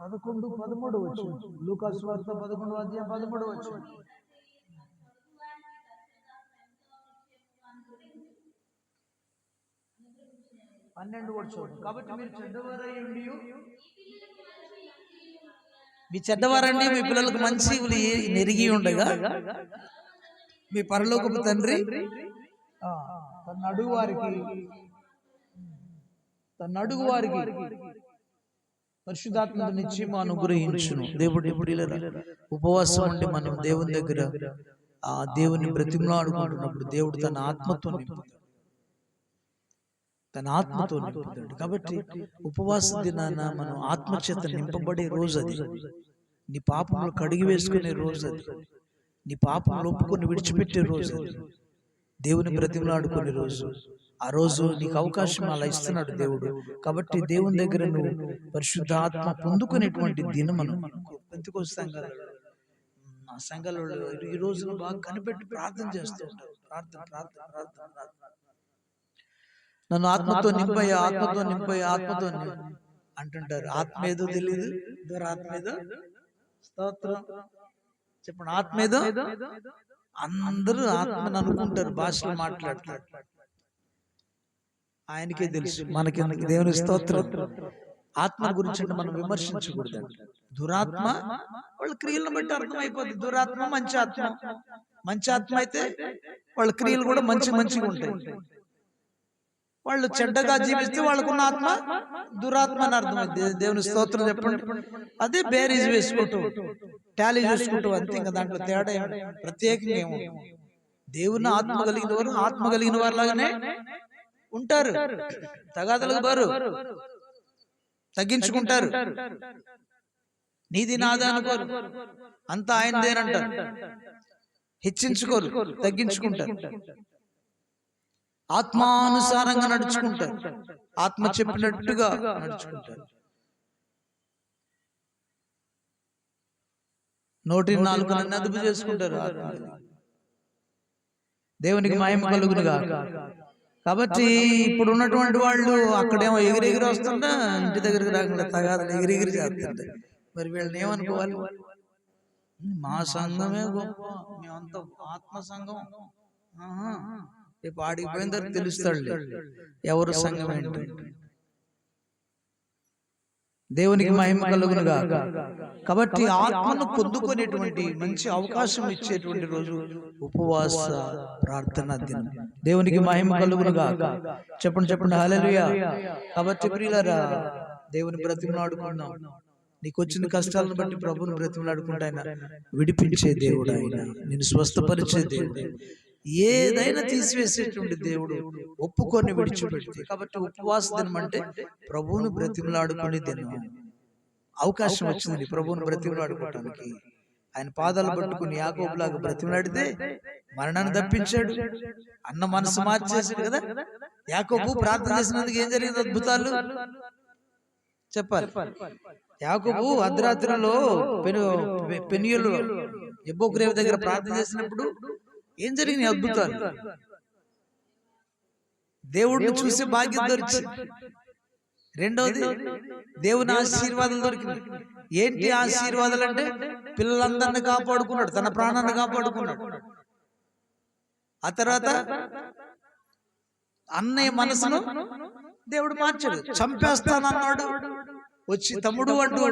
పదకొండు పదమూడు వచ్చు. లూకాస్ వార్త పదకొండు అధ్యాయం పదమూడు వచ్చు. పన్నెండు వచ్చు కాబట్టి మీరు చెడ్డవారై ఉండి మీ చెడ్డవారండి మీ పిల్లలకు మంచి నెరిగి ఉండగా మీ పరలోకపు తండ్రి తన అడుగు వారికి తన అడుగు వారికి పరిశుద్ధాత్మ నిత్యము అనుగ్రహించును. దేవుడు ఇప్పుడు ఇలా ఉపవాసం ఉండి మనం దేవుని దగ్గర ఆ దేవుని బ్రతిమలాడుకుంటున్నప్పుడు దేవుడు తన ఆత్మతో నింపుతాడు. తన ఆత్మతో నింపుతాడు. కాబట్టి ఉపవాస దినాన మనం ఆత్మచేత నింపబడే రోజు అది. నీ పాపములు కడిగి వేసుకునే రోజు అది. నీ పాపములు ఒప్పుకొని విడిచిపెట్టే రోజు అది. దేవుని బ్రతిమలాడుకునే రోజు. ఆ రోజు నీకు అవకాశం అలా ఇస్తున్నాడు దేవుడు. కాబట్టి దేవుని దగ్గర నువ్వు పరిశుద్ధ ఆత్మ పొందుకునేటువంటి దినమను పెంతుకో సంఘాలు ఆ సంఘాలు ఈ రోజున బాగా కనిపెట్టి ప్రార్థన చేస్తూ ఉంటారు. ప్రార్థన ప్రార్థన ప్రార్థన ప్రార్థన నన్ను ఆత్మతో నింపయ్యా ఆత్మతో నింపయ్యా ఆత్మతో అంటుంటారు. ఆత్మ ఏదో తెలియదు ఆత్మ ఏదో స్తోత్రం. చెప్పండి. ఆత్మ ఏదో అందరూ ఆత్మని అనుకుంటారు భాషలు మాట్లాడతారు. ఆయనకే తెలుసు. మనకి దేవుని స్తోత్రం. ఆత్మ గురించి మనం విమర్శించకూడదు. దురాత్మ వాళ్ళ క్రియలను బట్టి అర్థమైపోతుంది దురాత్మ మంచి ఆత్మ. మంచి ఆత్మ అయితే వాళ్ళ క్రియలు కూడా మంచి మంచిగా ఉంటాయి. వాళ్ళు చెడ్డగా జీవిస్తే వాళ్ళకున్న ఆత్మ దురాత్మ అని అర్థమైంది. దేవుని స్తోత్రం చెప్పండి. అదే బేరీజ్ వేసుకుంటూ టాలీ చేసుకుంటూ అంతే ఇంకా దాంట్లో తేడా ప్రత్యేకంగా ఏమో దేవుని ఆత్మ కలిగిన వారు ఆత్మ కలిగిన వారు లాగానే ఉంటారు. తగాదలకు బారు తగ్గించుకుంటారు. నీది నాదా అనుకోరు అంతా ఆయనదేనంటారు. హెచ్చించుకోరు. తగ్గించుకుంటారు. ఆత్మానుసారంగా నడుచుకుంటారు. ఆత్మ చెప్పినట్టుగా నడుచుకుంటారు. నోటి నాలుగు అదుపు చేసుకుంటారు దేవునికి మహిమ కలుగునుగా కాబట్టి ఇప్పుడు ఉన్నటువంటి వాళ్ళు అక్కడేమో ఎగిరి ఎగిరి వస్తుందా ఇంటి దగ్గరికి రాకుండా తగాదలు ఎగిరి ఎగిరి చేస్తుంటే. మరి వీళ్ళని ఏమనుకోవాలి? మా సంఘమే గొప్ప. మేమంతా ఆత్మ సంఘం. రేపు ఆడికి పోయిన తర్వాత తెలుస్తాడు ఎవరు సంఘం ఏంటి? దేవునికి మహిమ కలుగునుగా. కాబట్టి ఆత్మను పొందుకునేటువంటి మంచి అవకాశం ఇచ్చేటువంటి రోజు ఉపవాస ప్రార్థన దినం. దేవునికి మహిమ కలుగునుగా. చెప్పండి చెప్పండి. హల్లెలూయా. కాబట్టి ప్రియులారా దేవుని బ్రతిమలాడుకున్నాం నీకు వచ్చిన కష్టాలను బట్టి ప్రభుని బ్రతిమలాడుకుంటా ఆయన విడిపించే దేవుడు ఆయన. నేను స్వస్థపరిచే దేవుడు. ఏదైనా తీసివేసేటువంటి దేవుడు ఒప్పుకొని విడిచిపెడితే. కాబట్టి ఉపవాస దినం అంటే ప్రభువును బ్రతిమలాడుకునే దినం అవకాశం వచ్చింది ప్రభువును బ్రతిమలాడుకోవటానికి. ఆయన పాదాలు పట్టుకుని యాకోబులాగా బ్రతిమలాడితే మరణాన్ని తప్పించాడు. అన్న మనసు మార్చేసాడు కదా? యాకోబు ప్రార్థన చేసినందుకు ఏం జరిగింది అద్భుతాలు? చెప్పాలి. యాకోబు అర్ధరాత్రిలో పెను పెనియలు ఎబ్బోగ్రేవ్ దగ్గర ప్రార్థన చేసినప్పుడు ఏం జరిగినాయి అద్భుతాలు? దేవుడిని చూసే భాగ్యం దొరికింది. రెండవది దేవుని ఆశీర్వాదాలు దొరికింది. ఏంటి ఆశీర్వాదాలు అంటే పిల్లలందరిని కాపాడుకున్నాడు తన ప్రాణాన్ని కాపాడుకున్నాడు. ఆ తర్వాత అన్నయ్య మనసును దేవుడు మార్చాడు. చంపేస్తానన్నాడు. వచ్చి తమ్ముడు అంటూ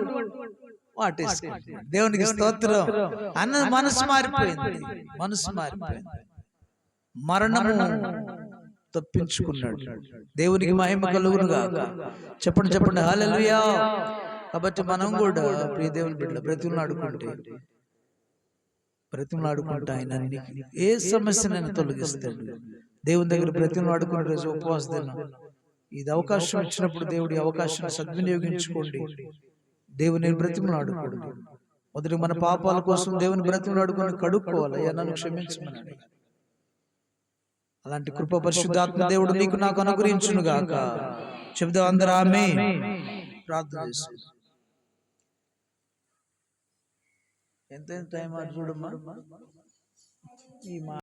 వాటేసుకుంటున్నాడు దేవునికి స్తోత్రం. అన్న మనసు మారిపోయింది. మనసు మారిపోయింది. మరణము తప్పించుకున్నాడు. దేవునికి మహిమ కలుగునుగా చెప్పండి చెప్పండి హల్లెలూయా. కాబట్టి మనం కూడా ప్రియ దేవుని బిడ్డ బ్రతిమలాడుకుంటే బ్రతిమలాడుకుంటే ఆయన నీకు ఏ సమస్యనైనా తొలగిస్తాడు. దేవుని దగ్గర బ్రతిమలాడుకునే రోజు ఉపవాస దినం. ఇది అవకాశం ఇచ్చినప్పుడు దేవుడి అవకాశాన్ని సద్వినియోగించుకోండి. దేవుని బ్రతిమలాడుకోండి మొదటి మన పాపాల కోసం దేవుని బ్రతిమలాడుకొని కడుక్కోవాలి. అయ్యా నన్ను క్షమించమని అలాంటి కృప పరిశుద్ధాత్మ దేవుడు నీకు నాకు అనుగ్రహించును గాక చెబుదాం అందరూ ఆమె ప్రార్థన చేసుకుందాం. ఎంత టైం చూడమ్మా ఈ మా